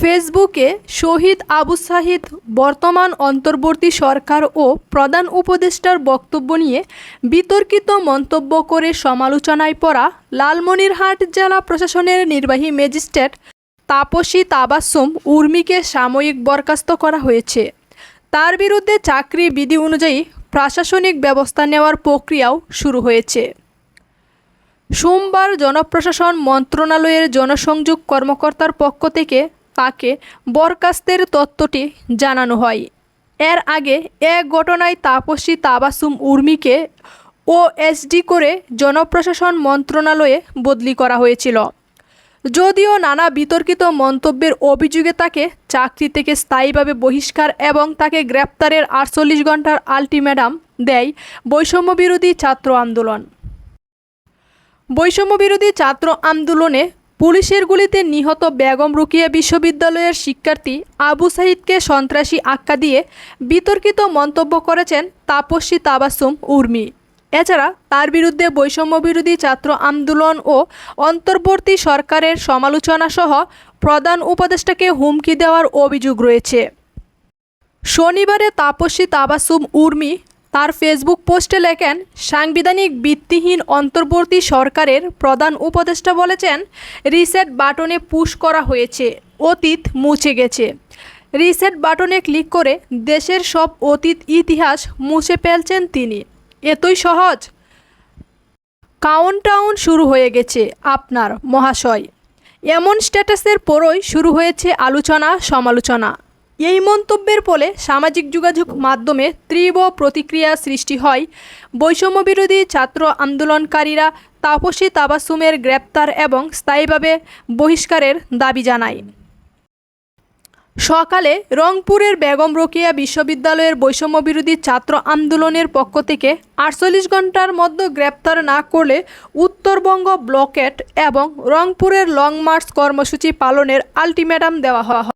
ফেসবুকে শহীদ আবু সাহিদ বর্তমান অন্তর্বর্তী সরকার ও প্রধান উপদেষ্টার বক্তব্য নিয়ে বিতর্কিত মন্তব্য করে সমালোচনায় পড়া লালমনিরহাট জেলা প্রশাসনের নির্বাহী ম্যাজিস্ট্রেট তাপসী তাবাসুম উর্মিকে সাময়িক বরখাস্ত করা হয়েছে। তার বিরুদ্ধে চাকরি বিধি অনুযায়ী প্রশাসনিক ব্যবস্থা নেওয়ার প্রক্রিয়াও শুরু হয়েছে। সোমবার জনপ্রশাসন মন্ত্রণালয়ের জনসংযোগ কর্মকর্তার পক্ষ থেকে তাকে বরখাস্তের তত্ত্বটি জানানো হয়। এর আগে এক ঘটনায় তাপসী তাবাসুম উর্মিকে ওএসডি করে জনপ্রশাসন মন্ত্রণালয়ে বদলি করা হয়েছিল। যদিও নানা বিতর্কিত মন্তব্যের অভিযোগে তাকে চাকরি থেকে স্থায়ীভাবে বহিষ্কার এবং তাকে গ্রেপ্তারের আটচল্লিশ ঘণ্টার আলটিমেটাম দেয় বৈষম্যবিরোধী ছাত্র আন্দোলন। বৈষম্যবিরোধী ছাত্র আন্দোলনে পুলিশের গুলিতে নিহত বেগম রুকিয়া বিশ্ববিদ্যালয়ের শিক্ষার্থী আবু সাহিদকে সন্ত্রাসী আখ্যা দিয়ে বিতর্কিত মন্তব্য করেছেন তাপস্বী তাবাসুম উর্মি। এছাড়া তার বিরুদ্ধে বৈষম্যবিরোধী ছাত্র আন্দোলন ও অন্তর্বর্তী সরকারের সমালোচনা সহ প্রধান উপদেষ্টাকে হুমকি দেওয়ার অভিযোগ রয়েছে। শনিবারে তাপস্বী তাবাসুম উর্মি তার ফেসবুক পোস্টে লেখেন, সাংবিধানিক ভিত্তিহীন অন্তর্বর্তী সরকারের প্রধান উপদেষ্টা বলেছেন, রিসেট বাটনে পুশ করা হয়েছে, অতীত মুছে গেছে। রিসেট বাটনে ক্লিক করে দেশের সব অতীত ইতিহাস মুছে ফেলছেন তিনি। এতই সহজ? কাউন্টাউন শুরু হয়ে গেছে আপনার মহাশয়। এমন স্ট্যাটাসের পরই শুরু হয়েছে আলোচনা সমালোচনা এই মন্তব্যের ফলে সামাজিক যোগাযোগ মাধ্যমে তীব্র প্রতিক্রিয়া সৃষ্টি হয়। বৈষম্যবিরোধী ছাত্র আন্দোলনকারীরা তাপসী তাবাসুমের গ্রেপ্তার এবং স্থায়ীভাবে বহিষ্কারের দাবি জানায়। সকালে রংপুরের বেগম রোকেয়া বিশ্ববিদ্যালয়ের বৈষম্যবিরোধী ছাত্র আন্দোলনের পক্ষ থেকে আটচল্লিশ ঘণ্টার মধ্যে গ্রেপ্তার না করলে উত্তরবঙ্গ ব্লকেট এবং রংপুরের লং মার্চ কর্মসূচি পালনের আলটিমেটাম দেওয়া হয়।